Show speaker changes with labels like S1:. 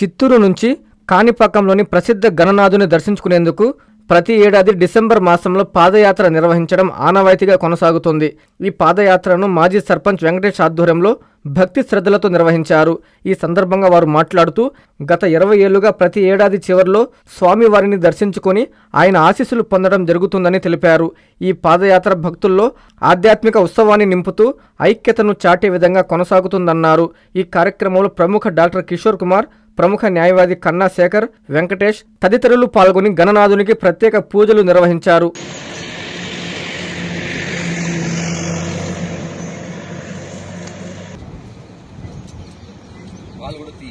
S1: చిత్తూరు నుంచి కాణిపాకంలోని ప్రసిద్ధ గణనాథుని దర్శించుకునేందుకు ప్రతి ఏడాది డిసెంబర్ మాసంలో పాదయాత్ర నిర్వహించడం ఆనవాయితీగా కొనసాగుతుంది. ఈ పాదయాత్రను మాజీ సర్పంచ్ వెంకటేష్ ఆధ్వర్యంలో భక్తి శ్రద్ధలతో నిర్వహించారు. ఈ సందర్భంగా వారు మాట్లాడుతూ గత ఇరవై ఏళ్ళుగా ప్రతి ఏడాది చివరిలో స్వామివారిని దర్శించుకొని ఆయన ఆశీస్సులు పొందడం జరుగుతుందని తెలిపారు. ఈ పాదయాత్ర భక్తుల్లో ఆధ్యాత్మిక ఉత్సవాన్ని నింపుతూ ఐక్యతను చాటే విధంగా కొనసాగుతుందన్నారు. ఈ కార్యక్రమంలో ప్రముఖ డాక్టర్ కిషోర్ కుమార్ ప్రముఖ న్యాయవాది కన్నా శేఖర్ వెంకటేష్ తదితరులు పాల్గొని గణనాథునికి ప్రత్యేక పూజలు నిర్వహించారు.
S2: కూడా తీ.